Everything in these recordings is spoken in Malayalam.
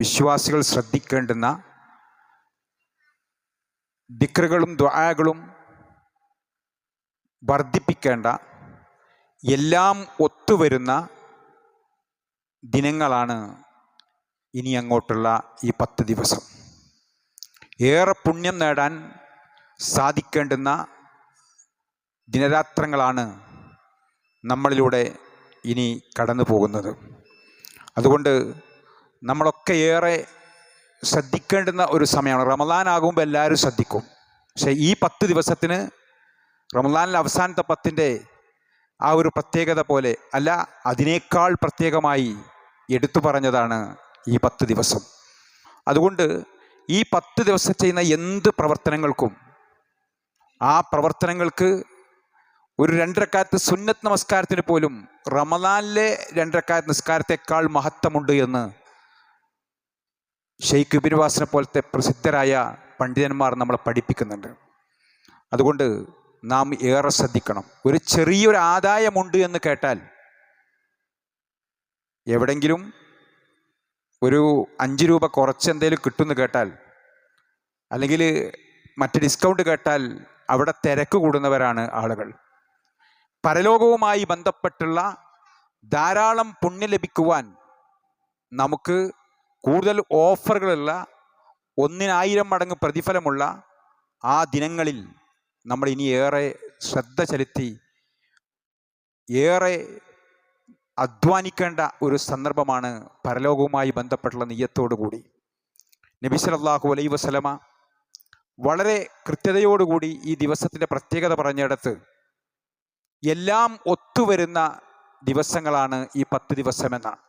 വിശ്വാസികൾ ശ്രദ്ധിക്കേണ്ടുന്ന ദിക്റുകളും ദ്വാകളും വർദ്ധിപ്പിക്കേണ്ട എല്ലാം ഒത്തുവരുന്ന ദിനങ്ങളാണ് ഇനി അങ്ങോട്ടുള്ള ഈ പത്ത് ദിവസം. ഏറെ പുണ്യം നേടാൻ സാധിക്കേണ്ടുന്ന ദിനരാത്രങ്ങളാണ് നമ്മളിലൂടെ ഇനി കടന്നു പോകുന്നത് അതുകൊണ്ട് നമ്മളൊക്കെ ഏറെ ശ്രദ്ധിക്കേണ്ടുന്ന ഒരു സമയമാണ്. റമദാൻ ആകുമ്പോൾ എല്ലാവരും ശ്രദ്ധിക്കും. പക്ഷേ ഈ പത്ത് ദിവസത്തിന് റമദാനിലെ അവസാനത്തെ പത്തിന്റെ ആ ഒരു പ്രത്യേകത പോലെ അല്ല അതിനേക്കാൾ പ്രത്യേകമായി എടുത്തു പറഞ്ഞതാണ് ഈ പത്ത് ദിവസം. അതുകൊണ്ട് ഈ പത്ത് ദിവസം ചെയ്യുന്ന എന്ത് പ്രവർത്തനങ്ങൾക്കും ആ പ്രവർത്തനങ്ങൾക്ക് ഒരു രണ്ടരക്കാലത്ത് സുന്നത്ത് നമസ്കാരത്തിന് പോലും റമദാനിലെ രണ്ടരക്കാലത്ത് നിസ്കാരത്തെക്കാൾ മഹത്വമുണ്ട് എന്ന് ഷെയ്ഖ് ഇബിൻവാസിനെ പോലത്തെ പ്രസിദ്ധരായ പണ്ഡിതന്മാർ നമ്മളെ പഠിപ്പിക്കുന്നുണ്ട്. അതുകൊണ്ട് നാം ഏറെ ശ്രദ്ധിക്കണം. ഒരു ചെറിയൊരു ആദായമുണ്ട് എന്ന് കേട്ടാൽ എവിടെങ്കിലും ഒരു അഞ്ച് രൂപ കുറച്ച് എന്തെങ്കിലും കിട്ടുമെന്ന് കേട്ടാൽ അല്ലെങ്കിൽ മറ്റ് ഡിസ്കൗണ്ട് കേട്ടാൽ അവിടെ തിരക്ക് കൂടുന്നവരാണ് ആളുകൾ. പരലോകവുമായി ബന്ധപ്പെട്ടുള്ള ധാരാളം പുണ്യം ലഭിക്കുവാൻ നമുക്ക് കൂടുതൽ ഓഫറുകളുള്ള ഒന്നിനായിരം മടങ്ങ് പ്രതിഫലമുള്ള ആ ദിനങ്ങളിൽ നമ്മൾ ഇനി ഏറെ ശ്രദ്ധ ചെലുത്തി ഏറെ അധ്വാനിക്കേണ്ട ഒരു സന്ദർഭമാണ് പരലോകവുമായി ബന്ധപ്പെട്ടുള്ള നെയ്യത്തോടുകൂടി. നബി അലൈഹി വസല്ലമ വളരെ കൃത്യതയോടുകൂടി ഈ ദിവസത്തിന്റെ പ്രത്യേകത പറഞ്ഞിടത്ത് എല്ലാം ഒത്തുവരുന്ന ദിവസങ്ങളാണ് ഈ പത്ത് ദിവസമെന്നാണ്.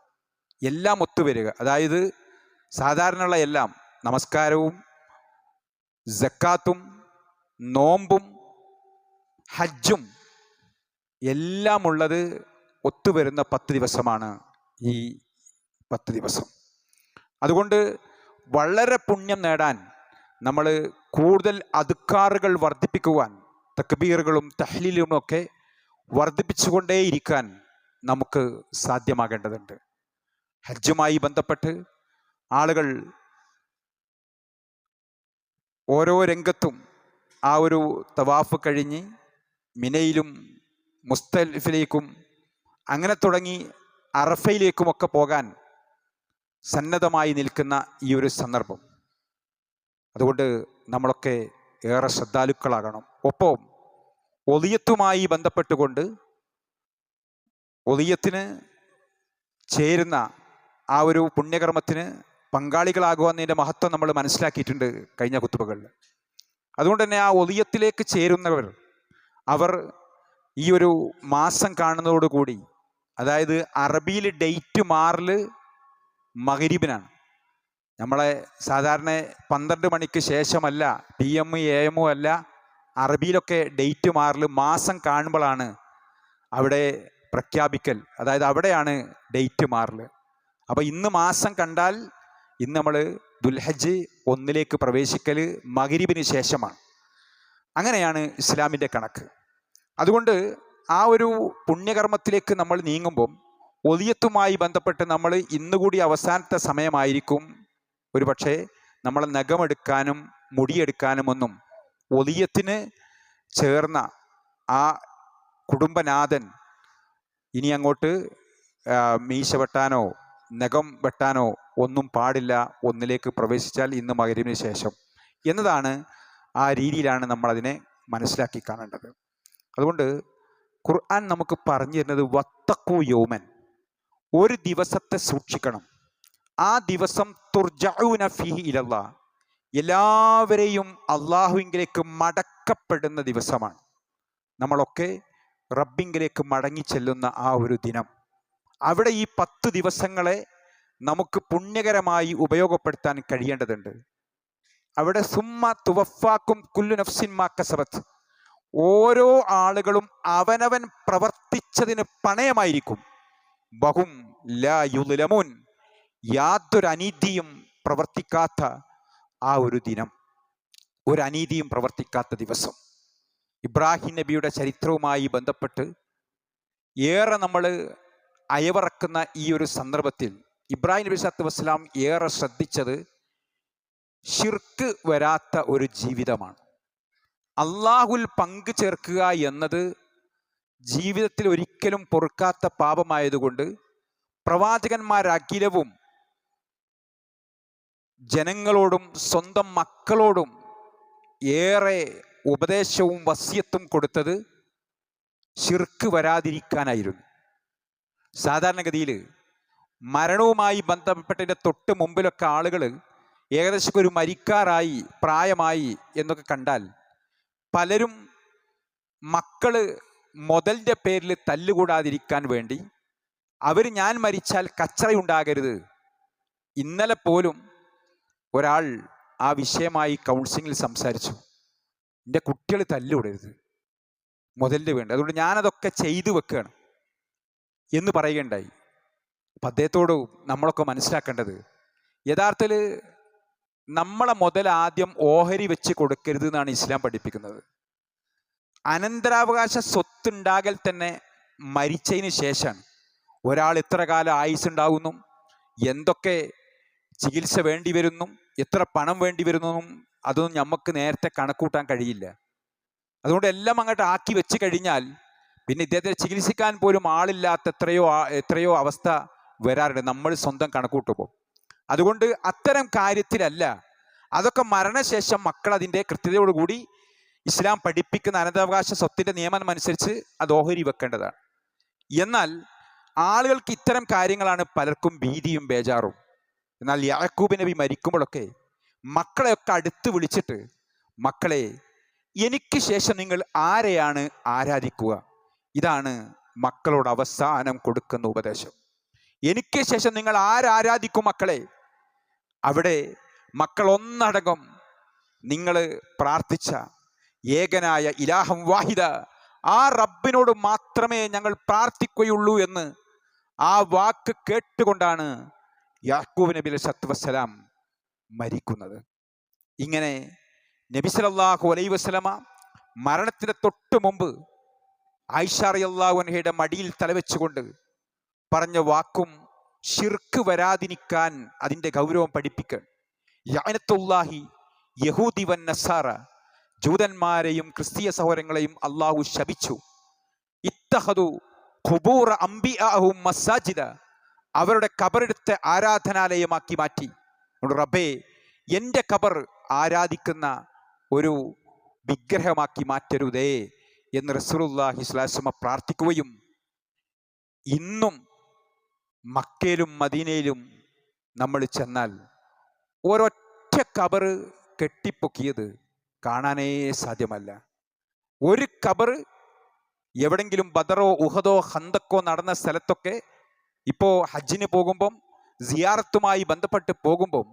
എല്ലാം ഒത്തുവരിക. അതായത് സാധാരണയുള്ള എല്ലാം നമസ്കാരവും ജക്കാത്തും നോമ്പും ഹജ്ജും എല്ലാം ഉള്ളത് ഒത്തുവരുന്ന പത്ത് ദിവസമാണ് ഈ പത്ത് ദിവസം. അതുകൊണ്ട് വളരെ പുണ്യം നേടാൻ നമ്മൾ കൂടുതൽ അതുക്കാറുകൾ വർദ്ധിപ്പിക്കുവാൻ തക്ബീറുകളും തഹ്ലീലും ഒക്കെ വർദ്ധിപ്പിച്ചുകൊണ്ടേയിരിക്കാൻ നമുക്ക് സാധ്യമാകേണ്ടതുണ്ട്. ഹജ്ജുമായി ബന്ധപ്പെട്ട് ആളുകൾ ഓരോ രംഗത്തും ആ ഒരു തവാഫ് കഴിഞ്ഞ് മിനയിലും മുസ്തലിഫിലേക്കും അങ്ങനെ തുടങ്ങി അറഫയിലേക്കുമൊക്കെ പോകാൻ സന്നദ്ധമായി നിൽക്കുന്ന ഈ ഒരു സന്ദർഭം. അതുകൊണ്ട് നമ്മളൊക്കെ ഏറെ ശ്രദ്ധാലുക്കളാകണം. ഒപ്പം ഒളിയത്തുമായി ബന്ധപ്പെട്ടുകൊണ്ട് ഒളിയത്തിന് ചേരുന്ന ആ ഒരു പുണ്യകർമ്മത്തിന് പങ്കാളികളാകുമെന്നതിന്റെ മഹത്വം നമ്മൾ മനസ്സിലാക്കിയിട്ടുണ്ട് കഴിഞ്ഞ കുത്തുബകളിൽ. അതുകൊണ്ട് തന്നെ ആ ഒലിയത്തിലേക്ക് ചേരുന്നവർ അവർ ഈ ഒരു മാസം കാണുന്നതോടുകൂടി അതായത് അറബിയിൽ ഡേറ്റ് മാറിൽ മഹരീബിനാണ് നമ്മളെ സാധാരണ പന്ത്രണ്ട് മണിക്ക് ശേഷമല്ല പി എം എ എമ്മോ അല്ല അറബിയിലൊക്കെ ഡേറ്റ് മാറിൽ മാസം കാണുമ്പോഴാണ് അവിടെ പ്രഖ്യാപിക്കൽ. അതായത് അവിടെയാണ് ഡേറ്റ് മാറിൽ അപ്പോൾ ഇന്ന് മാസം കണ്ടാൽ ഇന്ന് നമ്മൾ ദുൽഹജ് ഒന്നിലേക്ക് പ്രവേശിക്കൽ മകരിബിന് ശേഷമാണ്. അങ്ങനെയാണ് ഇസ്ലാമിന്റെ കണക്ക്. അതുകൊണ്ട് ആ ഒരു പുണ്യകർമ്മത്തിലേക്ക് നമ്മൾ നീങ്ങുമ്പം ഒലിയത്തുമായി ബന്ധപ്പെട്ട് നമ്മൾ ഇന്നുകൂടി അവസാനത്തെ സമയമായിരിക്കും. ഒരു പക്ഷേ നമ്മൾ നഖമെടുക്കാനും മുടിയെടുക്കാനും ഒന്നും ഒലിയത്തിന് ചേർന്ന ആ കുടുംബനാഥൻ ഇനി അങ്ങോട്ട് മീശ വെട്ടാനോ നഖം വെട്ടാനോ ഒന്നും പാടില്ല ഒന്നിലേക്ക് പ്രവേശിച്ചാൽ ഇന്ന് മകരിവിന് ശേഷം. എന്നതാണ് ആ രീതിയിലാണ് നമ്മളതിനെ മനസ്സിലാക്കി കാണേണ്ടത്. അതുകൊണ്ട് ഖുർആൻ നമുക്ക് പറഞ്ഞു തരുന്നത് വത്തക്കു യോമൻ. ഒരു ദിവസത്തെ സൂക്ഷിക്കണം. ആ ദിവസം തുർജഊന ഫിഹി ഇലല്ല. എല്ലാവരെയും അള്ളാഹുവിങ്കിലേക്ക് മടക്കപ്പെടുന്ന ദിവസമാണ്. നമ്മളൊക്കെ റബ്ബിങ്കിലേക്ക് മടങ്ങി ചെല്ലുന്ന ആ ഒരു ദിനം. അവിടെ ഈ പത്ത് ദിവസങ്ങളെ നമുക്ക് പുണ്യകരമായി ഉപയോഗപ്പെടുത്താൻ കഴിയേണ്ടതുണ്ട്. അവിടെ സുമ്മ തുവഫാക്കും കുല്ലു നഫ്സിൻ മാക്കസബത്ത് ഓരോ ആളുകളും അവനവൻ പ്രവർത്തിച്ചതിന് പണയമായിരിക്കും. ബഹും ലാ യുലമുൻ. യാതൊരു അനീതിയും പ്രവർത്തിക്കാത്ത ആ ഒരു ദിനം. ഒരു അനീതിയും പ്രവർത്തിക്കാത്ത ദിവസം. ഇബ്രാഹിം നബിയുടെ ചരിത്രവുമായി ബന്ധപ്പെട്ട് ഏറെ നമ്മൾ അയവറക്കുന്ന ഈ ഒരു സന്ദർഭത്തിൽ ഇബ്രാഹിം നബി സത്ത് വസ്സലാം ഏറെ ശ്രദ്ധിച്ചത് ഷിർക്ക് വരാത്ത ഒരു ജീവിതമാണ്. അള്ളാഹുൽ പങ്കു ചേർക്കുക എന്നത് ജീവിതത്തിൽ ഒരിക്കലും പൊറുക്കാത്ത പാപമായതുകൊണ്ട് പ്രവാചകന്മാരഖിലവും ജനങ്ങളോടും സ്വന്തം മക്കളോടും ഏറെ ഉപദേശവും വസ്യത്തും കൊടുത്തത് ഷിർക്ക് വരാതിരിക്കാനായിരുന്നു. സാധാരണഗതിയിൽ മരണവുമായി ബന്ധപ്പെട്ടതിന്റെ തൊട്ട് മുമ്പിലൊക്കെ ആളുകൾ ഏകദേശം ഒരു മരിക്കാറായി പ്രായമായി എന്നൊക്കെ കണ്ടാൽ പലരും മക്കൾ മുതലിന്റെ പേരിൽ തല്ലുകൂടാതിരിക്കാൻ വേണ്ടി അവർ ഞാൻ മരിച്ചാൽ കച്ചറയുണ്ടാകരുത്. ഇന്നലെ പോലും ഒരാൾ ആ വിഷയമായി കൗൺസിലിങ്ങിൽ സംസാരിച്ചു. എന്റെ കുട്ടികൾ തല്ലുകൂടരുത്. മുതലിന്റെ വേണ്ടി. അതുകൊണ്ട് ഞാനതൊക്കെ ചെയ്തു വെക്കുകയാണ്. എന്ന് പറയുകയുണ്ടായി. അപ്പം അദ്ദേഹത്തോട് നമ്മളൊക്കെ മനസ്സിലാക്കേണ്ടത് യഥാർത്ഥത്തിൽ നമ്മളെ മുതൽ ആദ്യം ഓഹരി വെച്ച് കൊടുക്കരുത് എന്നാണ് ഇസ്ലാം പഠിപ്പിക്കുന്നത്. അനന്തരാവകാശ സ്വത്തുണ്ടാകൽ തന്നെ മരിച്ചതിന് ശേഷമാണ് ഒരാൾ എത്ര കാലം ആയുസ് ഉണ്ടാകുന്നു എന്തൊക്കെ ചികിത്സ വേണ്ടി വരുന്നു എത്ര പണം വേണ്ടി വരുന്നു അതൊന്നും നമുക്ക് നേരത്തെ കണക്കൂട്ടാൻ കഴിയില്ല. അതുകൊണ്ട് എല്ലാം അങ്ങോട്ട് ആക്കി വെച്ച് കഴിഞ്ഞാൽ പിന്നെ ഇദ്ദേഹത്തെ ചികിത്സിക്കാൻ പോലും ആളില്ലാത്ത എത്രയോ എത്രയോ അവസ്ഥ വരാറുണ്ട്. നമ്മൾ സ്വന്തം കണക്കൂട്ടുമ്പോൾ. അതുകൊണ്ട് അത്തരം കാര്യത്തിലല്ല. അതൊക്കെ മരണശേഷം മക്കൾ അതിന്റെ കൃത്യതയോടുകൂടി ഇസ്ലാം പഠിപ്പിക്കുന്ന അനന്തവകാശ സ്വത്തിന്റെ നിയമം അനുസരിച്ച് അത് ഓഹരി വെക്കേണ്ടതാണ്. എന്നാൽ ആളുകൾക്ക് ഇത്തരം കാര്യങ്ങളാണ് പലർക്കും ഭീതിയും ബേജാറും. എന്നാൽ യാക്കൂബ് നബി മരിക്കുമ്പോഴൊക്കെ മക്കളെയൊക്കെ അടുത്ത് വിളിച്ചിട്ട് മക്കളെ എനിക്ക് ശേഷം നിങ്ങൾ ആരെയാണ് ആരാധിക്കുക? ഇതാണ് മക്കളോട് അവസാനം കൊടുക്കുന്ന ഉപദേശം. എനിക്ക് ശേഷം നിങ്ങൾ ആരാരാധിക്കും മക്കളെ? അവിടെ മക്കൾ ഒന്നടങ്കം നിങ്ങൾ പ്രാർത്ഥിച്ച ഏകനായ ഇലാഹം വാഹിദ ആ റബ്ബിനോട് മാത്രമേ ഞങ്ങൾ പ്രാർത്ഥിക്കുകയുള്ളൂ എന്ന് ആ വാക്ക് കേട്ടുകൊണ്ടാണ് യാക്കൂബ് നബി അലൈഹി വസ്സലാം മരിക്കുന്നത്. ഇങ്ങനെ നബി സല്ലല്ലാഹു അലൈഹി വസല്ലമ മരണത്തിന് തൊട്ട് മുമ്പ് ആയിഷ റളിയല്ലാഹു അൻഹയുടെ മടിയിൽ തലവെച്ചുകൊണ്ട് പറഞ്ഞ വാക്കും ഷിർക്ക് വരാതിരിക്കാൻ അതിന്റെ ഗൗരവം പഠിപ്പിക്കാൻ. യാനത്തുല്ലാഹി യഹൂദി വൻ നസാറ ജൂതന്മാരെയും ക്രിസ്തീയ സഹോദരങ്ങളെയും അള്ളാഹു ശപിച്ചു. ഇത്തഹദു ഖുബൂറ അംബിയാഹും മസാജിദ അവരുടെ കബറെടുത്ത് ആരാധനാലയമാക്കി മാറ്റി. റബേ എന്റെ കബർ ആരാധിക്കുന്ന ഒരു വിഗ്രഹമാക്കി മാറ്റരുതേ. എന്ന് റസൂലുള്ളാഹി സ്വലാസ്മ പ്രാർത്ഥിക്കുകയും ഇന്നും മക്കയിലും മദീനയിലും നമ്മൾ ചെന്നാൽ ഒരൊറ്റ കബർ കെട്ടിപ്പൊക്കിയത് കാണാനേ സാധ്യമല്ല. ഒരു കബർ എവിടെങ്കിലും ബദറോ ഉഹദോ ഹന്തക്കോ നടന്ന സ്ഥലത്തൊക്കെ ഇപ്പോൾ ഹജ്ജിന് പോകുമ്പം സിയാറത്തുമായി ബന്ധപ്പെട്ട് പോകുമ്പം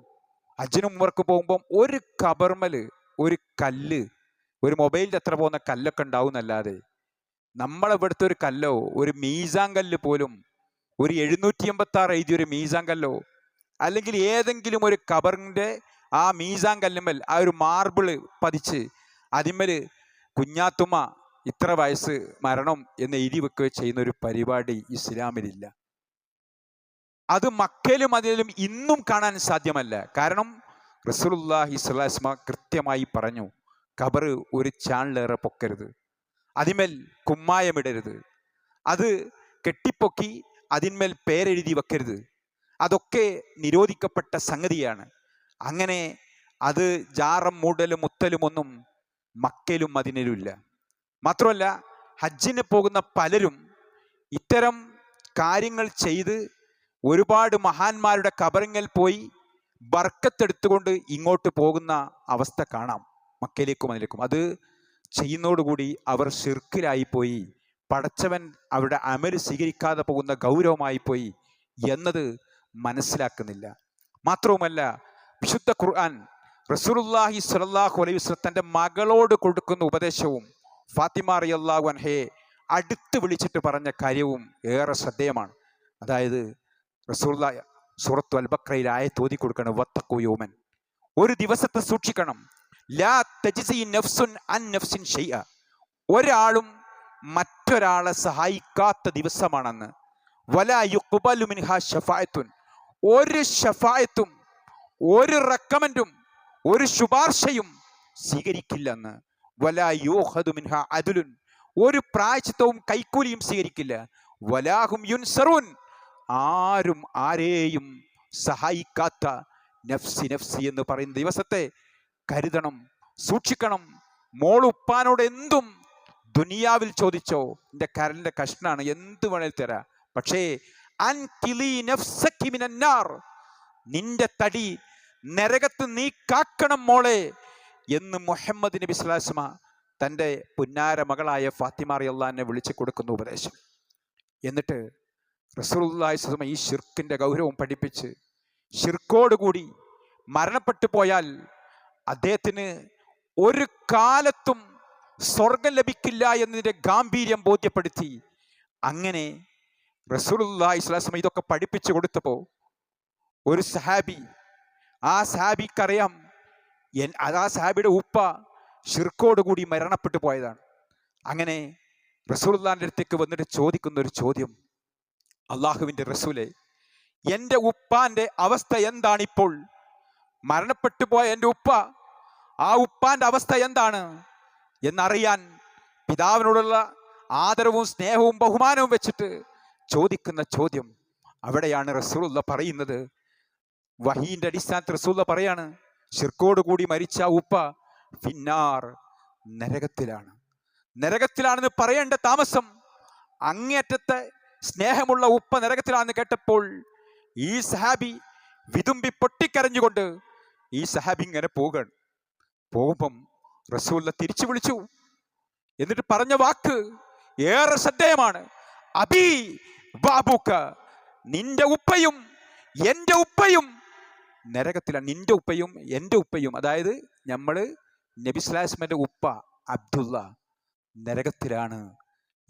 ഹജ്ജിനും ഉമർക്ക് പോകുമ്പം ഒരു കബർമൽ ഒരു കല്ല് ഒരു മൊബൈലിന്റെ അത്ര പോകുന്ന കല്ലൊക്കെ ഉണ്ടാവും എന്നല്ലാതെ നമ്മളിവിടുത്തെ ഒരു കല്ലോ ഒരു മീസാൻ കല്ല് പോലും ഒരു എഴുന്നൂറ്റി എൺപത്തി ആറ് എഴുതിയ ഒരു മീസാൻ കല്ലോ അല്ലെങ്കിൽ ഏതെങ്കിലും ഒരു കബറിന്റെ ആ മീസാൻ കല്ലുമ്മൽ ആ ഒരു മാർബിൾ പതിച്ച് അതിന്മേൽ കുഞ്ഞാത്തുമ്മ ഇത്ര വയസ്സ് മരണം എന്ന് എഴുതി വെക്കുകയോ ചെയ്യുന്ന ഒരു പരിപാടി ഇസ്ലാമിലില്ല. അത് മക്കയിലും അതിലും ഇന്നും കാണാൻ സാധ്യമല്ല. കാരണം റസൂലുള്ളാഹി സ്വലാസ്മ കൃത്യമായി പറഞ്ഞു കബറ് ഒരു ചാണിലേറെ പൊക്കരുത്. അതിന്മേൽ കുമ്മായമിടരുത്. അത് കെട്ടിപ്പൊക്കി അതിന്മേൽ പേരെഴുതി വെക്കരുത് അതൊക്കെ നിരോധിക്കപ്പെട്ട സംഗതിയാണ്. അങ്ങനെ അത് ജാറം മൂടലും മുത്തലും ഒന്നും മക്കയിലും മദിനയിലും ഇല്ല മാത്രമല്ല ഹജ്ജിന് പോകുന്ന പലരും ഇത്തരം കാര്യങ്ങൾ ചെയ്ത് ഒരുപാട് മഹാന്മാരുടെ കബറിങ്ങൽ പോയി ബർക്കത്തെടുത്തുകൊണ്ട് ഇങ്ങോട്ട് പോകുന്ന അവസ്ഥ കാണാം. മക്കയിലേക്കും അതിലേക്കും. അത് ചെയ്യുന്നതോടുകൂടി അവർ ശിർക്കിലായിപ്പോയി. പടച്ചവൻ അവരുടെ അമൽ സ്വീകരിക്കാതെ പോകുന്ന ഗൗരവമായി പോയി എന്നത് മനസ്സിലാക്കുന്നില്ല. മാത്രവുമല്ല വിശുദ്ധ ഖുർആൻ റസൂലുള്ളാഹി സ്വല്ലല്ലാഹു അലൈഹി വസല്ലം തന്റെ മകളോട് കൊടുക്കുന്ന ഉപദേശവും ഫാത്തിമ റളിയല്ലാഹു അൻഹയെ അടുത്ത് വിളിച്ചിട്ട് പറഞ്ഞ കാര്യവും ഏറെ ശ്രദ്ധേയമാണ്. അതായത് റസൂള്ള സൂറത്തു അൽബക്രയിൽ ആയ തോതി കൊടുക്കണം വത്തക്കു യോമൻ. ഒരു ദിവസത്തെ സൂക്ഷിക്കണം. ലാ തജിസി നഫ്സുൻ അൻ നഫ്സിൻ ഷെയ്യ ഒരാളും മറ്റൊരാളെ സഹായിക്കാത്ത ദിവസമാണെന്ന്. വല യുഖ്ബലു മിൻഹാ ഷഫായത്തുൻ ഒരു ഷഫായത്തും ഒരു റെക്കമെൻഡും ഒരു ശുപാർശയും സ്വീകരിക്കില്ലെന്ന്. വല യോഹദു മിൻഹ അതുലുൻ ഒരു പ്രായച്ചിത്തവും കൈക്കൂലിയും സ്വീകരിക്കില്ല. വലാഹും യുൻസറുൻ. ആരും ആരെയും സഹായിക്കാത്ത നഫ്സി നഫ്സി എന്ന് പറയുന്ന ദിവസത്തെ കരുതണം സൂക്ഷിക്കണം. മോളുപ്പാനോട് എന്തും ദുനിയാവിൽ ചോദിച്ചോ? എന്റെ കരലിന്റെ കഷ്ണാണ് എന്ത് വേണേൽ തരാം. പക്ഷേ അൻ നിന്റെ തടി നരകത്ത് നീ കാക്കണം മോളെ എന്ന് മുഹമ്മദ് നബി സ്വലാസ്മ തന്റെ പുന്നാര മകളായ ഫാത്തിമ അള്ളഹാനെ വിളിച്ചു കൊടുക്കുന്ന ഉപദേശം. എന്നിട്ട് റസൂലുള്ളാഹി സ്വലമ ഈ ഷിർക്കിന്റെ ഗൗരവം പഠിപ്പിച്ച് ഷിർക്കോടുകൂടി മരണപ്പെട്ടു പോയാൽ അദ്ദേഹത്തിന് ഒരു കാലത്തും സ്വർഗം ലഭിക്കില്ല എന്നതിന്റെ ഗാംഭീര്യം ബോധ്യപ്പെടുത്തി. അങ്ങനെ റസൂലുള്ളാഹി സ്വലാസ്മ ഇതൊക്കെ പഠിപ്പിച്ചു കൊടുത്തപ്പോൾ ഒരു സഹാബി ആ സഹാബിക്കറിയാം എൻ ആ സഹാബിയുടെ ഉപ്പ ഷിർക്കോട് കൂടി മരണപ്പെട്ടു പോയതാണ്. അങ്ങനെ റസൂലുല്ലാന്റെ അടുത്തേക്ക് വന്നിട്ട് ചോദിക്കുന്ന ഒരു ചോദ്യം. അള്ളാഹുവിന്റെ റസൂലെ എന്റെ ഉപ്പാന്റെ അവസ്ഥ എന്താണിപ്പോൾ മരണപ്പെട്ടു പോയ എന്റെ ഉപ്പ ആ ഉപ്പാന്റെ അവസ്ഥ എന്താണ്? എന്നറിയാൻ പിതാവിനോടുള്ള ആദരവും സ്നേഹവും ബഹുമാനവും വെച്ചിട്ട് ചോദിക്കുന്ന ചോദ്യം അവിടെയാണ് റസൂലുള്ള പറയുന്നത്. വഹീന്റെ അടിസ്ഥാനത്തിൽ റസൂള്ള പറയാണ് ഷിർക്കോട് കൂടി മരിച്ച ഉപ്പ ഫിന്നാർ നരകത്തിലാണ്. നരകത്തിലാണെന്ന് പറയേണ്ട താമസം അങ്ങേറ്റത്തെ സ്നേഹമുള്ള ഉപ്പ നരകത്തിലാണെന്ന് കേട്ടപ്പോൾ ഈ സഹാബി വിതുമ്പി പൊട്ടിക്കരഞ്ഞുകൊണ്ട് ഈ സഹാബി ഇങ്ങനെ പോവുകയാണ്. പോകുമ്പം റസൂല്ല തിരിച്ചു വിളിച്ചു. എന്നിട്ട് പറഞ്ഞ വാക്ക് ഏറെ ശ്രദ്ധേയമാണ്. അബി ബാബുക്ക നിന്റെ ഉപ്പയും എന്റെ ഉപ്പയും. നരകത്തിലാണ് നിന്റെ ഉപ്പയും എന്റെ ഉപ്പയും. അതായത് നമ്മൾ നബിസ്ലാസ്മന്റെ ഉപ്പ അബ്ദുള്ള നരകത്തിലാണ്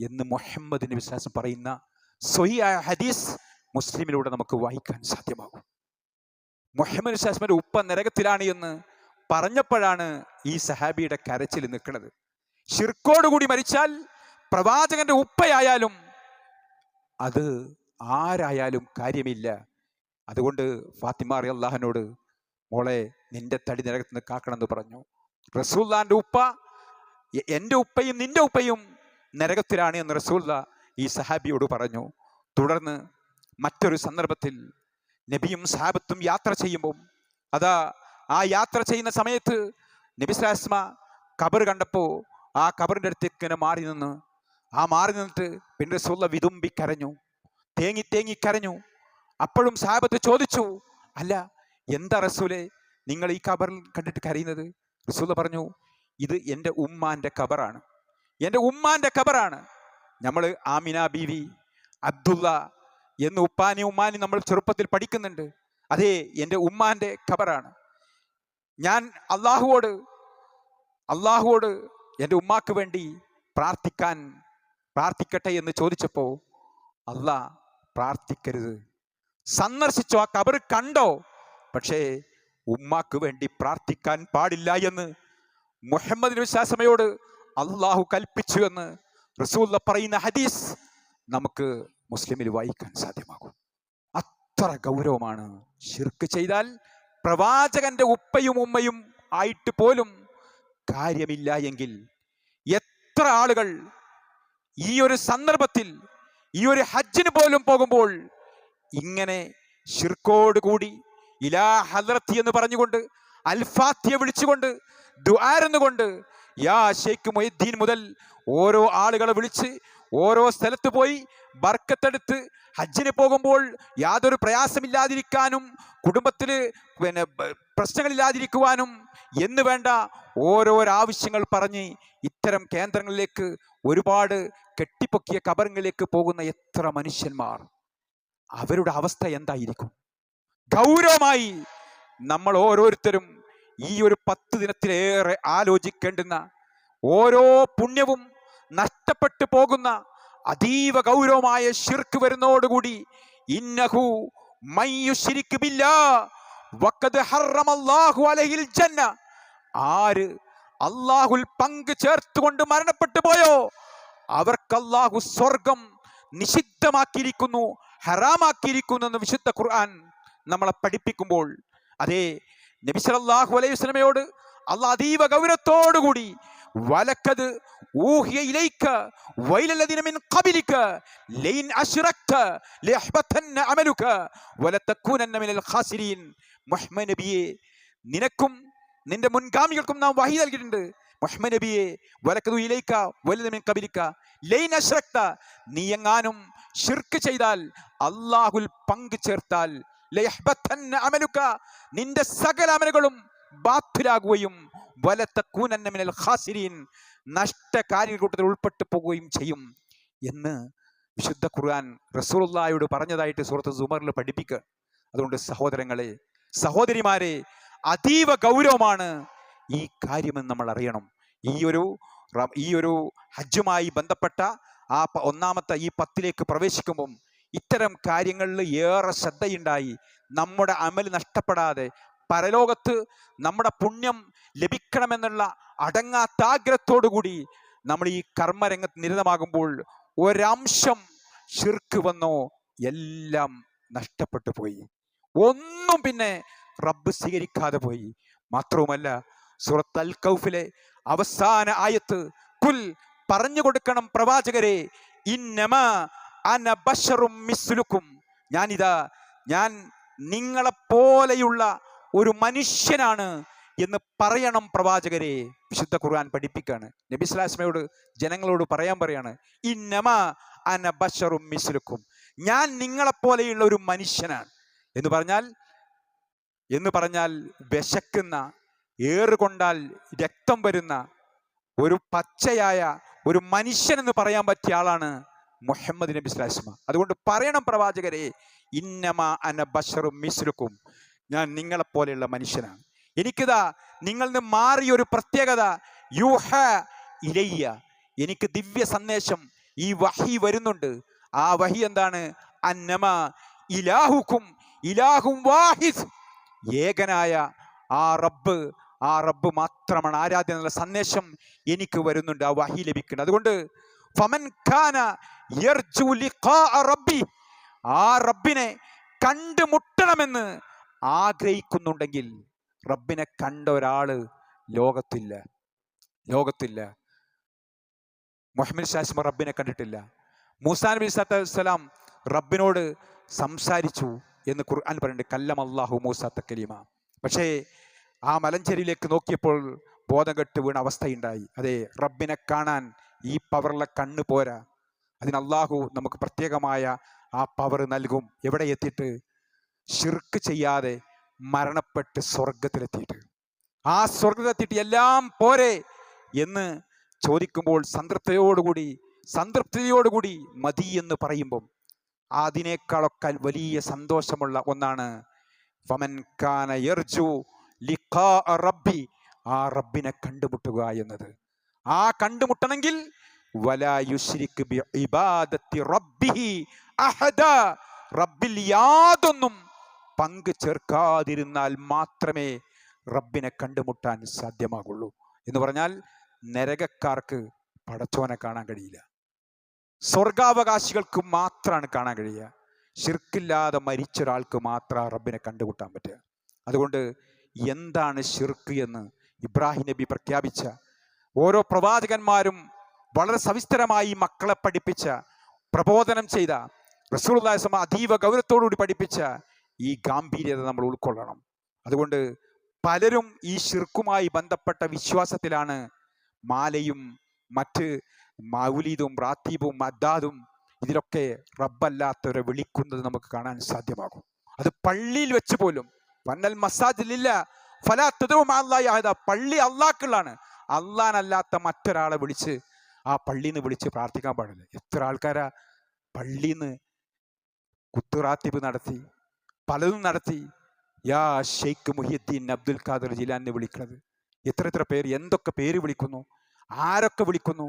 എന്ന് മുഹമ്മദ് നബിസ്ലാസം പറയുന്ന സ്വഹിയായ ഹദീസ് മുസ്ലിമിലൂടെ നമുക്ക് വായിക്കാൻ സാധ്യമാകും. മുഹമ്മദ് നബിസ്ലാസ്മന്റെ ഉപ്പ നരകത്തിലാണ് എന്ന് പറഞ്ഞപ്പോഴാണ് ഈ സഹാബിയുടെ കരച്ചിൽ നിൽക്കുന്നത്. ഷിർക്കോടുകൂടി മരിച്ചാൽ പ്രവാചകന്റെ ഉപ്പയായാലും അത് ആരായാലും കാര്യമില്ല. അതുകൊണ്ട് ഫാത്തിമ അറി അള്ളാഹനോട് മോളെ നിന്റെ തടി നരകത്ത് നിന്ന് കാക്കണമെന്ന് പറഞ്ഞു. റസൂല്ലാന്റെ ഉപ്പ എന്റെ ഉപ്പയും നിന്റെ ഉപ്പയും നരകത്തിലാണ് എന്ന് റസൂല്ല ഈ സഹാബിയോട് പറഞ്ഞു. തുടർന്ന് മറ്റൊരു സന്ദർഭത്തിൽ നബിയും സഹാബത്തും യാത്ര ചെയ്യുമ്പോൾ അതാ ആ യാത്ര ചെയ്യുന്ന സമയത്ത് നബി സ്ലാസ്മ കബർ കണ്ടപ്പോൾ ആ കബറിന്റെ അടുത്തേക്ക് ഇങ്ങനെ മാറി നിന്ന്. ആ മാറി നിന്നിട്ട് പിന്നെ റസൂല്ല വിതുമ്പി കരഞ്ഞു. തേങ്ങി തേങ്ങി കരഞ്ഞു. അപ്പോഴും സാഹബത്ത് ചോദിച്ചു അല്ല എന്താ റസൂലെ നിങ്ങൾ ഈ കബറിൽ കണ്ടിട്ട് കരയുന്നത്? റസൂല പറഞ്ഞു ഇത് എന്റെ ഉമ്മാന്റെ കബറാണ് എന്റെ ഉമ്മാന്റെ കബറാണ് നമ്മൾ ആമിന ബീവി അബ്ദുള്ള എന്ന് ഉപ്പാനി ഉമ്മാനി നമ്മൾ ചെറുപ്പത്തിൽ പഠിക്കുന്നുണ്ട്. അതെ എന്റെ ഉമ്മാന്റെ ഖബറാണ്. ഞാൻ അള്ളാഹുവോട് അള്ളാഹുവോട് എന്റെ ഉമ്മാക്ക് വേണ്ടി പ്രാർത്ഥിക്കാൻ പ്രാർത്ഥിക്കട്ടെ എന്ന് ചോദിച്ചപ്പോൾ അള്ളാ പ്രാർത്ഥിക്കരുത്. സന്ദർശിച്ചോ ആ കബർ കണ്ടോ? പക്ഷേ ഉമ്മാക്ക് വേണ്ടി പ്രാർത്ഥിക്കാൻ പാടില്ല എന്ന് മുഹമ്മദ് വിശ്വാസമയോട് അള്ളാഹു കൽപ്പിച്ചു എന്ന് റസൂല്ല പറയുന്ന ഹദീസ് നമുക്ക് മുസ്ലിമിൽ വായിക്കാൻ സാധ്യമാകും. അത്ര ഗൗരവമാണ് ഷിർക്ക് ചെയ്താൽ പ്രവാചകന്റെ ഉപ്പയും ഉമ്മയും ആയിട്ട് പോലും കാര്യമില്ല എങ്കിൽ എത്ര ആളുകൾ ഈ ഒരു സന്ദർഭത്തിൽ ഈ ഒരു ഹജ്ജിന് പോലും പോകുമ്പോൾ ഇങ്ങനെ ഷിർക്കോട് കൂടി ഇലാ ഹദ്രത്തി എന്ന് പറഞ്ഞുകൊണ്ട് അൽഫാത്തിയെ വിളിച്ചുകൊണ്ട് ദുആരെന്നുകൊണ്ട് യാ ഷെയ്ഖ് മൊയ്തീൻ മുതൽ ഓരോ ആളുകളെ വിളിച്ച് ഓരോ സ്ഥലത്ത് പോയി ബർക്കത്തെടുത്ത് ഹജ്ജിന് പോകുമ്പോൾ യാതൊരു പ്രയാസമില്ലാതിരിക്കാനും കുടുംബത്തിൽ പിന്നെ പ്രശ്നങ്ങളില്ലാതിരിക്കുവാനും എന്ന് വേണ്ട ഓരോരോ ആവശ്യങ്ങൾ പറഞ്ഞ് ഇത്തരം കേന്ദ്രങ്ങളിലേക്ക് ഒരുപാട് കെട്ടിപ്പൊക്കിയ കബറുകളിലേക്ക് പോകുന്ന എത്ര മനുഷ്യന്മാർ. അവരുടെ അവസ്ഥ എന്തായിരിക്കും? ഗൗരവമായി നമ്മൾ ഓരോരുത്തരും ഈ ഒരു പത്ത് ദിനത്തിലേറെ ആലോചിക്കേണ്ടുന്ന ഓരോ പുണ്യവും നഷ്ടപ്പെട്ടു പോകുന്ന അതീവ ഗൗരവമായ ശിർക്ക് വരുന്നതോടുകൂടി ഇന്നഹു മയ്യുശ്രിക് ബില്ലാ വഖദ് ഹറമല്ലാഹു അലൈഹിൽ ജന്ന. ആര് അള്ളാഹുൽ പങ്ക് ചേർത്തുകൊണ്ട് മരണപ്പെട്ടു പോയോ? അവർക്ക് അള്ളാഹു സ്വർഗം നിഷിദ്ധമാക്കിയിരിക്കുന്നു ഹറാമാക്കിയിരിക്കുന്നു എന്ന് വിശുദ്ധ ഖുർആൻ നമ്മളെ പഠിപ്പിക്കുമ്പോൾ. അതേ നബി സല്ലല്ലാഹു അലൈഹി വസല്ലമയോട് അള്ളാഹ് അതീവ ഗൗരവത്തോടുകൂടി വലക്കത് മിൻ ലൈൻ അമലുക മിനൽ ഖാസിരീൻ. നബിയെ നിനക്കും നിന്റെ മുൻഗാമികൾക്കും നാം വഹി നൽകിയിട്ടുണ്ട്. നബിയെ മിൻ ലൈൻ നീ എങ്ങാനും ഷിർക്ക് ചെയ്താൽ അള്ളാഹുൽ പങ്കു ചേർത്താൽ അമലുക നിന്റെ സകല അമലുകളും ബാത്തിലാകുകയും വലത്തക്കൂനന്ന മിനൽ ഖാസിരീൻ നഷ്ടകാര്യ കൂട്ടത്തിൽ ഉൾപ്പെട്ടു പോകുകയും ചെയ്യും എന്ന് വിശുദ്ധ ഖുർആൻ റസൂലുള്ളാഹിയോട് പറഞ്ഞതായിട്ട് സുഹൃത്ത് സുമറിൽ പഠിപ്പിക്കുക. അതുകൊണ്ട് സഹോദരങ്ങളെ സഹോദരിമാരെ അതീവ ഗൗരവമാണ് ഈ കാര്യമെന്ന് നമ്മൾ അറിയണം. ഈ ഒരു ഈ ഒരു ഹജ്ജുമായി ബന്ധപ്പെട്ട ആ ഒന്നാമത്തെ ഈ പത്തിലേക്ക് പ്രവേശിക്കുമ്പം ഇത്തരം കാര്യങ്ങളിൽ ഏറെ ശ്രദ്ധയുണ്ടായി. നമ്മുടെ അമൽ നഷ്ടപ്പെടാതെ പരലോകത്ത് നമ്മുടെ പുണ്യം ലഭിക്കണമെന്നുള്ള അടങ്ങാത്ത ആഗ്രഹത്തോടുകൂടി നമ്മൾ ഈ കർമ്മരംഗത്ത് നിരതമാകുമ്പോൾ ഒരംശം ശിർക്ക് വന്നോ എല്ലാം നഷ്ടപ്പെട്ടു പോയി. ഒന്നും പിന്നെ റബ്ബ് സ്വീകരിക്കാതെ പോയി. മാത്രവുമല്ല സുറത്ത് അൽ കൗഫിലെ അവസാന ആയത്ത് കുൽ പറഞ്ഞു കൊടുക്കണം പ്രവാചകരെ ഇന്നമ ഞാനിതാ ഞാൻ നിങ്ങളെപ്പോലെയുള്ള ഒരു മനുഷ്യനാണ് എന്ന് പറയണം പ്രവാചകരെ. വിശുദ്ധ ഖുർആൻ പഠിപ്പിക്കുകയാണ്. നബി സ്വലാസ്മയോട് ജനങ്ങളോട് പറയാൻ പറയാണ് ഇന്നമ അന ബഷറും മിസ്ലുക്കും. ഞാൻ നിങ്ങളെപ്പോലെയുള്ള ഒരു മനുഷ്യനാണ്. എന്ന് പറഞ്ഞാൽ എന്ന് പറഞ്ഞാൽ വിശക്കുന്ന ഏറുകൊണ്ടാൽ രക്തം വരുന്ന ഒരു പച്ചയായ ഒരു മനുഷ്യൻ എന്ന് പറയാൻ പറ്റിയ ആളാണ് മുഹമ്മദ് നബി സ്ലാസ്മ അതുകൊണ്ട് പറയണം പ്രവാചകരെ ഇന്നമ അന ബഷറും മിസ്ലുക്കും. ഞാൻ നിങ്ങളെപ്പോലെയുള്ള മനുഷ്യനാണ്. എനിക്കിതാ നിങ്ങളിൽ നിന്ന് മാറിയ ഒരു പ്രത്യേകത യൂഹ ഇലയ്യ. എനിക്ക് ദിവ്യ സന്ദേശം ഈ വഹി വരുന്നുണ്ട്. ആ വഹി എന്താണ്? അന്നമ ഇലാഹുക്കും ഇലാഹും വാഹിദ്. ഏകനായ ആ റബ്ബ് ആ റബ്ബ് മാത്രമാണ് ആരാധ്യ എന്നുള്ള സന്ദേശം എനിക്ക് വരുന്നുണ്ട് ആ വഹി ലഭിക്കുന്നത് അതുകൊണ്ട് ഫമൻ ഖാന റബ്ബി. ആ റബ്ബിനെ കണ്ടുമുട്ടണമെന്ന് ആഗ്രഹിക്കുന്നുണ്ടെങ്കിൽ റബ്ബിനെ കണ്ട ഒരാൾ ലോകത്തില്ല. ലോകത്തില്ല. മുഹമ്മദ് ഷാസിമ റബ്ബിനെ കണ്ടിട്ടില്ല. മൂസാ നബി സ്വലാം റബ്ബിനോട് സംസാരിച്ചു എന്ന് ഖുർആൻ പറയുന്നുണ്ട്. കല്ലം അള്ളാഹു മൂസ തക്കലീമ. പക്ഷേ ആ മലഞ്ചേരിയിലേക്ക് നോക്കിയപ്പോൾ ബോധം കെട്ട് വീണ അവസ്ഥയുണ്ടായി. അതെ റബ്ബിനെ കാണാൻ ഈ പവറുള്ള കണ്ണ് പോരാ. അതിന് അള്ളാഹു നമുക്ക് പ്രത്യേകമായ ആ പവർ നൽകും. എവിടെ എത്തിയിട്ട്? ഷിർക്ക് ചെയ്യാതെ മരണപ്പെട്ട് സ്വർഗത്തിലെത്തിയിട്ട് ആ സ്വർഗത്തിലെത്തിയിട്ട് എല്ലാം പോരെ എന്ന് ചോദിക്കുമ്പോൾ സംതൃപ്തിയോടുകൂടി സംതൃപ്തിയോടുകൂടി മതി എന്ന് പറയുമ്പം അതിനേക്കാളൊക്കെ വലിയ സന്തോഷമുള്ള ഒന്നാണ് വമൻ കാന യർജു ലിഖാ റബ്ബി ആ റബ്ബിനെ കണ്ടുമുട്ടുക എന്നത്. ആ കണ്ടുമുട്ടണമെങ്കിൽ അഹദ. റബ്ബിൽ യാതൊന്നും പങ്ക് ചേർക്കാതിരുന്നാൽ മാത്രമേ റബ്ബിനെ കണ്ടുമുട്ടാൻ സാധ്യമാകുള്ളൂ. എന്ന് പറഞ്ഞാൽ നരകക്കാർക്ക് പടച്ചോനെ കാണാൻ കഴിയില്ല. സ്വർഗാവകാശികൾക്ക് മാത്രമാണ് കാണാൻ കഴിയുക. ഷിർക്കില്ലാതെ മരിച്ച ഒരാൾക്ക് മാത്രം റബ്ബിനെ കണ്ടുമുട്ടാൻ പറ്റുക. അതുകൊണ്ട് എന്താണ് ഷിർക്ക് എന്ന് ഇബ്രാഹിം നബി പ്രഖ്യാപിച്ച ഓരോ പ്രവാചകന്മാരും വളരെ സവിസ്തരമായി മക്കളെ പഠിപ്പിച്ച പ്രബോധനം ചെയ്ത റസൂൾ അതീവ ഗൗരവത്തോടുകൂടി പഠിപ്പിച്ച ഈ ഗാംഭീര്യത നമ്മൾ ഉൾക്കൊള്ളണം. അതുകൊണ്ട് പലരും ഈ ഷിർക്കുമായി ബന്ധപ്പെട്ട വിശ്വാസത്തിലാണ് മാലയും മറ്റ് മൗലീദും റാത്തീബും അദ്ദാദും ഇതിലൊക്കെ റബ്ബല്ലാത്തവരെ വിളിക്കുന്നത് നമുക്ക് കാണാൻ സാധ്യമാകും. അത് പള്ളിയിൽ വെച്ച് പോലും വന്നൽ മസാജിലില്ല ഫലാത്തതും അള്ളാഹ് പള്ളി അള്ളാക്കുള്ളാണ് അള്ളാനല്ലാത്ത മറ്റൊരാളെ വിളിച്ച് ആ പള്ളിയിൽ നിന്ന് വിളിച്ച് പ്രാർത്ഥിക്കാൻ പാടില്ല. എത്ര ആൾക്കാരാ പള്ളിയിൽ നിന്ന് കുത്തുറാത്തിപ്പ് നടത്തി പലതും നടത്തി. യാ ഷെയ്ഖ് മുഹിയുദ്ദീൻ അബ്ദുൽ ഖാദർ ജിലാനെ വിളിക്കുന്നത്. എത്ര എത്ര പേര് എന്തൊക്കെ പേര് വിളിക്കുന്നു? ആരൊക്കെ വിളിക്കുന്നു?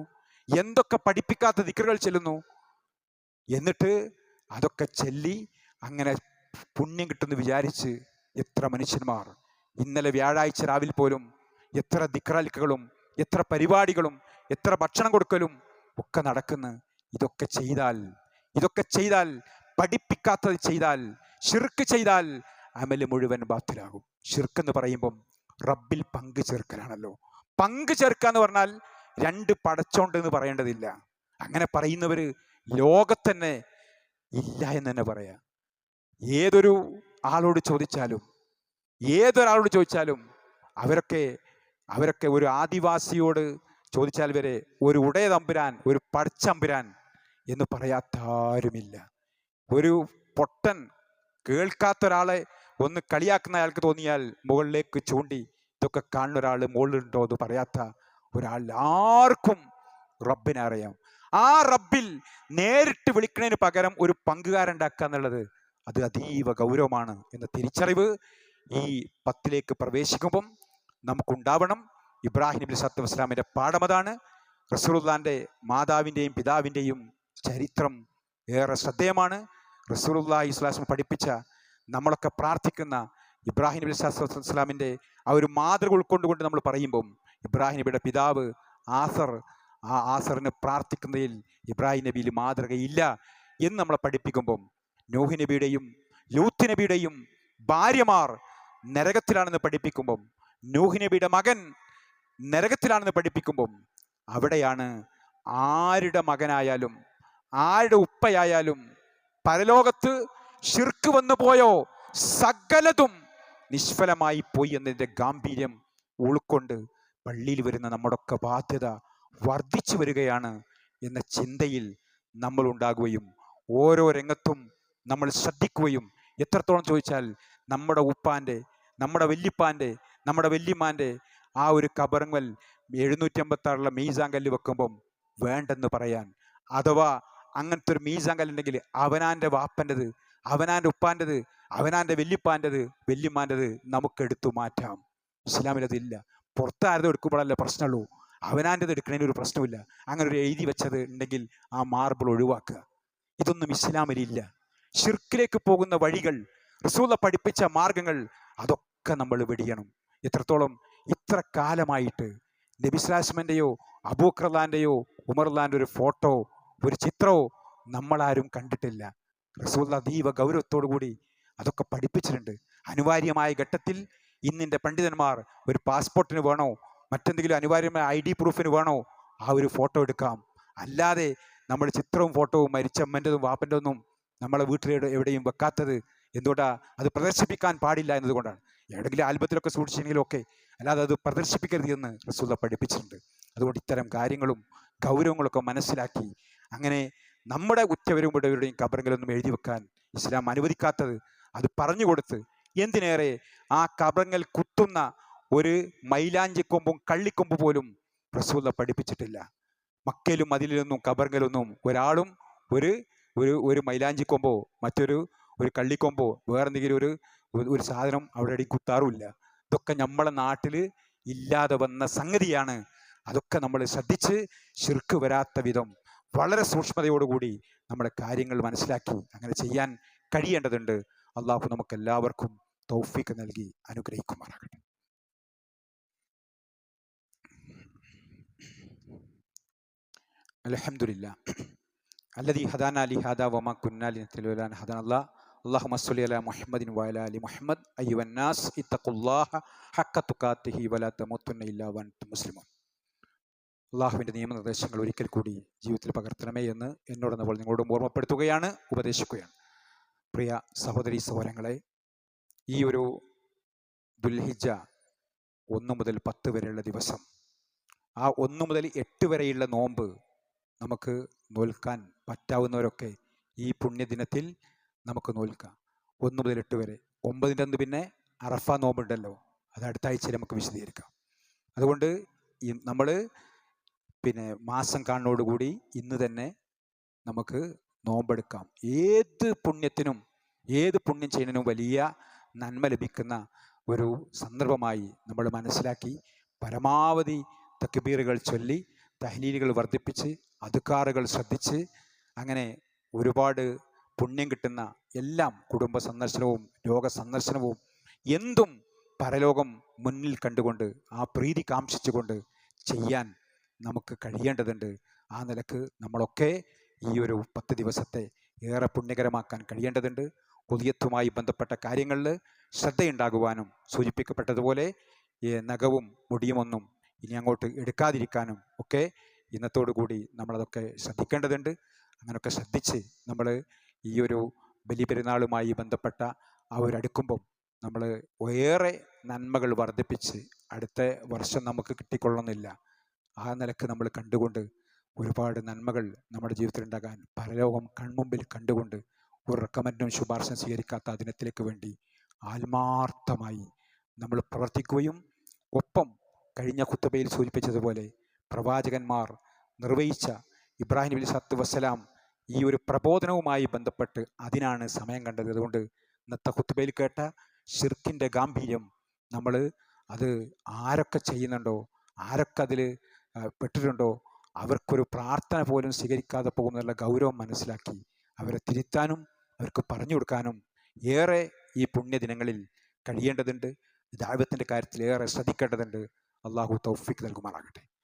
എന്തൊക്കെ പഠിപ്പിക്കാത്ത ദിക്കറുകൾ ചെല്ലുന്നു? എന്നിട്ട് അതൊക്കെ ചെല്ലി അങ്ങനെ പുണ്യം കിട്ടുമെന്ന് വിചാരിച്ച് എത്ര മനുഷ്യന്മാർ. ഇന്നലെ വ്യാഴാഴ്ച രാവിലെ പോലും എത്ര ദിക്റാലിക്കകളും എത്ര പരിപാടികളും എത്ര ഭക്ഷണം കൊടുക്കലും ഒക്കെ നടക്കുന്നു. ഇതൊക്കെ ചെയ്താൽ ഇതൊക്കെ ചെയ്താൽ പഠിപ്പിക്കാത്തത് ചെയ്താൽ ഷിർക്ക് ചെയ്താൽ അമൽ മുഴുവൻ ബാത്തിലാകും. ഷിർക്കെന്ന് പറയുമ്പം റബ്ബിൽ പങ്കു ചേർക്കലാണല്ലോ. പങ്കു ചേർക്കുക എന്ന് പറഞ്ഞാൽ രണ്ട് പടച്ചോണ്ട് എന്ന് പറയേണ്ടതില്ല. അങ്ങനെ പറയുന്നവർ ലോകത്തന്നെ ഇല്ല എന്ന് തന്നെ പറയാം. ഏതൊരു ആളോട് ചോദിച്ചാലും ഏതൊരാളോട് ചോദിച്ചാലും അവരൊക്കെ അവരൊക്കെ ഒരു ആദിവാസിയോട് ചോദിച്ചാൽ വരെ ഒരു ഉടയ തമ്പുരാൻ ഒരു പടച്ചമ്പുരാൻ എന്ന് പറയാത്താരുമില്ല ഒരു പൊട്ടൻ കേൾക്കാത്ത ഒരാളെ ഒന്ന് കളിയാക്കുന്ന അയാൾക്ക് തോന്നിയാൽ മുകളിലേക്ക് ചൂണ്ടി ഇതൊക്കെ കാണുന്ന ഒരാൾ മുകളിലുണ്ടോ എന്ന് പറയാത്ത ഒരാൾ ആർക്കും റബ്ബിനെ അറിയാം. ആ റബ്ബിൽ നേരിട്ട് വിളിക്കുന്നതിന് പകരം ഒരു പങ്കുകാരുണ്ടാക്കുക എന്നുള്ളത് അത് അതീവ ഗൗരവമാണ് എന്ന തിരിച്ചറിവ് ഈ പത്തിലേക്ക് പ്രവേശിക്കുമ്പം നമുക്കുണ്ടാവണം. ഇബ്രാഹിം നബി സത്തു വസ്ലാമിന്റെ അതാണ്. റസൂലുള്ളാന്റെ മാതാവിന്റെയും പിതാവിന്റെയും ചരിത്രം ഏറെ ശ്രദ്ധേയമാണ്. റസൂലുല്ലാ ഇസ്ലാസ്മ പഠിപ്പിച്ച നമ്മളൊക്കെ പ്രാർത്ഥിക്കുന്ന ഇബ്രാഹിം നബി വസ്ലാമിന്റെ ആ ഒരു മാതൃക ഉൾക്കൊണ്ടുകൊണ്ട് നമ്മൾ പറയുമ്പം ഇബ്രാഹിം നബിയുടെ പിതാവ് ആസർ ആ ആസറിന് പ്രാർത്ഥിക്കുന്നതിൽ ഇബ്രാഹിം നബിയിൽ മാതൃകയില്ല എന്ന് നമ്മളെ പഠിപ്പിക്കുമ്പം നൂഹി നബിയുടെയും ലൂത്ത് നബിയുടെയും ഭാര്യമാർ നരകത്തിലാണെന്ന് പഠിപ്പിക്കുമ്പം നൂഹി നബിയുടെ മകൻ നരകത്തിലാണെന്ന് പഠിപ്പിക്കുമ്പം അവിടെയാണ് ആരുടെ മകനായാലും ആരുടെ ഉപ്പയായാലും പരലോകത്ത് ഷിർക്ക് വന്നു പോയോ? സകലതും നിഷ്ഫലമായി പോയി എന്നതിന്റെ ഗാംഭീര്യം ഉൾക്കൊണ്ട് പള്ളിയിൽ വരുന്ന നമ്മുടെയൊക്കെ ബാധ്യത വർദ്ധിച്ചു വരികയാണ് എന്ന ചിന്തയിൽ നമ്മൾ ഉണ്ടാകുകയും ഓരോ രംഗത്തും നമ്മൾ ശ്രദ്ധിക്കുകയും എത്രത്തോളം ചോദിച്ചാൽ നമ്മുടെ ഉപ്പാന്റെ നമ്മുടെ വല്യപ്പാന്റെ നമ്മുടെ വല്യമാന്റെ ആ ഒരു കബറങ്ങൽ എഴുന്നൂറ്റി അമ്പത്താറുള്ള മെയ്സാങ്കല്ല് വെക്കുമ്പം വേണ്ടെന്ന് പറയാൻ അഥവാ അങ്ങനത്തെ ഒരു മീസാങ്കല്ലുണ്ടെങ്കിൽ അവനാന്റെ വാപ്പന്റെത് അവനാന്റെ ഉപ്പാന്റെത് അവനാന്റെ വല്യപ്പാന്റെത് വല്യമ്മാന്റെത് നമുക്ക് എടുത്തു മാറ്റാം. ഇസ്ലാമിൽ അതില്ല പുറത്താരതും എടുക്കുമ്പോഴല്ല പ്രശ്നമുള്ളൂ. അവനാന്റെത് എടുക്കുന്നതിന് ഒരു പ്രശ്നമില്ല അങ്ങനെ ഒരു എഴുതി വെച്ചത് ഉണ്ടെങ്കിൽ ആ മാർബിൾ ഒഴിവാക്കുക. ഇതൊന്നും ഇസ്ലാമിലില്ല. ഷിർക്കിലേക്ക് പോകുന്ന വഴികൾ റസൂല പഠിപ്പിച്ച മാർഗങ്ങൾ അതൊക്കെ നമ്മൾ വെടിയണം. എത്രത്തോളം? ഇത്ര കാലമായിട്ട്. നബിസ്ലാസ്മന്റെയോ അബൂഖർലാന്റെയോ ഉമർലാന്റെ ഒരു ഫോട്ടോ ഒരു ചിത്രമോ നമ്മളാരും കണ്ടിട്ടില്ല. അതീവ ഗൗരവത്തോടു കൂടി അതൊക്കെ പഠിപ്പിച്ചിട്ടുണ്ട്. അനിവാര്യമായ ഘട്ടത്തിൽ ഇന്നിന്റെ പണ്ഡിതന്മാർ ഒരു പാസ്പോർട്ടിന് വേണോ മറ്റെന്തെങ്കിലും അനിവാര്യമായ ഐ ഡി പ്രൂഫിന് വേണോ ആ ഒരു ഫോട്ടോ എടുക്കാം. അല്ലാതെ നമ്മൾ ചിത്രവും ഫോട്ടോവും മരിച്ചമ്മന്റെതും വാപ്പന്റെ ഒന്നും നമ്മളെ വീട്ടിൽ എവിടെയും വെക്കാത്തത് എന്തുകൊണ്ടാ? അത് പ്രദർശിപ്പിക്കാൻ പാടില്ല എന്നതുകൊണ്ടാണ്. എവിടെയെങ്കിലും ആൽബത്തിലൊക്കെ സൂക്ഷിച്ചെങ്കിലും ഒക്കെ അല്ലാതെ അത് പ്രദർശിപ്പിക്കരുത് എന്ന് റസൂല പഠിപ്പിച്ചിട്ടുണ്ട്. അതുകൊണ്ട് ഇത്തരം കാര്യങ്ങളും ഗൗരവങ്ങളൊക്കെ മനസ്സിലാക്കി അങ്ങനെ നമ്മുടെ ഉറ്റവരും ഇവിടെയും കബറങ്ങളൊന്നും എഴുതി വെക്കാൻ ഇസ്ലാം അനുവദിക്കാത്തത് അത് പറഞ്ഞു കൊടുത്ത് എന്തിനേറെ ആ കബറങ്ങൾ കുത്തുന്ന ഒരു മൈലാഞ്ചിക്കൊമ്പും കള്ളിക്കൊമ്പ് പോലും റസൂല പഠിപ്പിച്ചിട്ടില്ല. മക്കയിലും അതിലൊന്നും കബറങ്ങലൊന്നും ഒരാളും ഒരു ഒരു ഒരു മൈലാഞ്ചിക്കൊമ്പോ മറ്റൊരു ഒരു കള്ളിക്കൊമ്പോ വേറെന്തെങ്കിലും ഒരു- ഒരു സാധനം അവിടെ അടി കുത്താറുമില്ല. ഇതൊക്കെ നമ്മളെ നാട്ടിൽ ഇല്ലാതെ വന്ന സംഗതിയാണ്. അതൊക്കെ നമ്മൾ ശ്രദ്ധിച്ച് ശിർക്ക് വരാത്ത വിധം വളരെ സൂക്ഷ്മതയോടുകൂടി നമ്മുടെ കാര്യങ്ങൾ മനസ്സിലാക്കി അങ്ങനെ ചെയ്യാൻ കഴിയേണ്ടതുണ്ട്. അള്ളാഹു നമുക്കെല്ലാവർക്കും തൗഫീക്ക് നൽകി അനുഗ്രഹിക്കുമാറാകട്ടെ. അലഹമില്ല അല്ലതി ഹദാന അലി ഹദ വമ കുന്നാലി തെലുലാൻ ഹദൻ അള്ളാ അള്ളാഹു മസ്ലി അല മുഹമ്മദിൻ വയല അലി മുഹമ്മദ്. അയ്യുവന്നാസ് ഇത്തഖുല്ലാഹ ഹക്ക തുക്കാത്തിഹി വലാത്ത മുത്തുന്ന ഇല്ലാ വൻ മുസ്ലിമോൻ. അള്ളാഹുവിന്റെ നിയമനിർദ്ദേശങ്ങൾ ഒരിക്കൽ കൂടി ജീവിതത്തിൽ പകർത്തണമേ എന്ന് എന്നോട് നമ്മൾ നിങ്ങളോടും ഓർമ്മപ്പെടുത്തുകയാണ് ഉപദേശിക്കുകയാണ്. പ്രിയ സഹോദരി സഹോദരങ്ങളെ ഈ ഒരു ദുൽഹിജ ഒന്ന് മുതൽ പത്ത് വരെയുള്ള ദിവസം ആ ഒന്ന് മുതൽ എട്ട് വരെയുള്ള നോമ്പ് നമുക്ക് നോൽക്കാൻ പറ്റാവുന്നവരൊക്കെ ഈ പുണ്യദിനത്തിൽ നമുക്ക് നോൽക്കാം. ഒന്ന് മുതൽ എട്ട് വരെ. ഒമ്പതിന്റെ അന്ന് പിന്നെ അറഫ നോമ്പുണ്ടല്ലോ അത് അടുത്ത ആഴ്ചയിൽ നമുക്ക് വിശദീകരിക്കാം. അതുകൊണ്ട് നമ്മൾ പിന്നെ മാസം കാണുന്നതോടുകൂടി ഇന്ന് തന്നെ നമുക്ക് നോമ്പെടുക്കാം. ഏത് പുണ്യത്തിനും ഏത് പുണ്യം ചെയ്യുന്നതിനും വലിയ നന്മ ലഭിക്കുന്ന ഒരു സന്ദർഭമായി നമ്മൾ മനസ്സിലാക്കി പരമാവധി തക്ബീറുകൾ ചൊല്ലി തഹലീലുകൾ വർദ്ധിപ്പിച്ച് അതുക്കാറുകൾ ശ്രദ്ധിച്ച് അങ്ങനെ ഒരുപാട് പുണ്യം കിട്ടുന്ന എല്ലാം കുടുംബ സന്ദർശനവും ലോക സന്ദർശനവും എന്തും പരലോകം മുന്നിൽ കണ്ടുകൊണ്ട് ആ പ്രീതി കാംക്ഷിച്ചുകൊണ്ട് ചെയ്യാൻ നമുക്ക് കഴിയേണ്ടതുണ്ട്. ആ നിലയ്ക്ക് നമ്മളൊക്കെ ഈ ഒരു പത്ത് ദിവസത്തെ ഏറെ പുണ്യകരമാക്കാൻ കഴിയേണ്ടതുണ്ട്. ഉദയത്തുമായി ബന്ധപ്പെട്ട കാര്യങ്ങളിൽ ശ്രദ്ധയുണ്ടാകുവാനും സൂചിപ്പിക്കപ്പെട്ടതുപോലെ നഖവും മുടിയുമൊന്നും ഇനി അങ്ങോട്ട് എടുക്കാതിരിക്കാനും ഒക്കെ ഇന്നത്തോടു കൂടി നമ്മളതൊക്കെ ശ്രദ്ധിക്കേണ്ടതുണ്ട്. അങ്ങനെയൊക്കെ ശ്രദ്ധിച്ച് നമ്മൾ ഈ ഒരു ബലിപെരുന്നാളുമായി ബന്ധപ്പെട്ട ആ ഒരു അടുക്കുമ്പം നമ്മൾ ഏറെ നന്മകൾ വർദ്ധിപ്പിച്ച് അടുത്ത വർഷം നമുക്ക് കിട്ടിക്കൊള്ളുന്നില്ല. ആ നിലയ്ക്ക് നമ്മൾ കണ്ടുകൊണ്ട് ഒരുപാട് നന്മകൾ നമ്മുടെ ജീവിതത്തിൽ ഉണ്ടാകാൻ പരലോകം കൺമുമ്പിൽ കണ്ടുകൊണ്ട് ഒരു റെക്കമെൻഡും ശുപാർശ സ്വീകരിക്കാത്ത ദിനത്തിലേക്ക് വേണ്ടി ആത്മാർത്ഥമായി നമ്മൾ പ്രവർത്തിക്കുകയും ഒപ്പം കഴിഞ്ഞ കുത്തബയിൽ സൂചിപ്പിച്ചതുപോലെ പ്രവാചകന്മാർ നിർവഹിച്ച ഇബ്രാഹിം അലി സത്ത് വസ്സലാം ഈ ഒരു പ്രബോധനവുമായി ബന്ധപ്പെട്ട് അതിനാണ് സമയം കണ്ടത്. അതുകൊണ്ട് ഇന്നത്തെ കുത്തുബയിൽ കേട്ട ഷിർക്കിന്റെ ഗാംഭീര്യം നമ്മൾ അത് ആരൊക്കെ ചെയ്യുന്നുണ്ടോ ആരൊക്കെ അതിൽ പെട്ടിട്ടുണ്ടോ? അവർക്കൊരു പ്രാർത്ഥന പോലും സ്വീകരിക്കാതെ പോകുന്നുള്ള ഗൗരവം മനസ്സിലാക്കി അവരെ തിരുത്താനും അവർക്ക് പറഞ്ഞു കൊടുക്കാനും ഏറെ ഈ പുണ്യദിനങ്ങളിൽ കഴിയേണ്ടതുണ്ട്. ദൈവത്തിന്റെ കാര്യത്തിൽ ഏറെ ശ്രദ്ധിക്കേണ്ടതുണ്ട്. അള്ളാഹു തൗഫിക്ക് നൽകുമാറാകട്ടെ.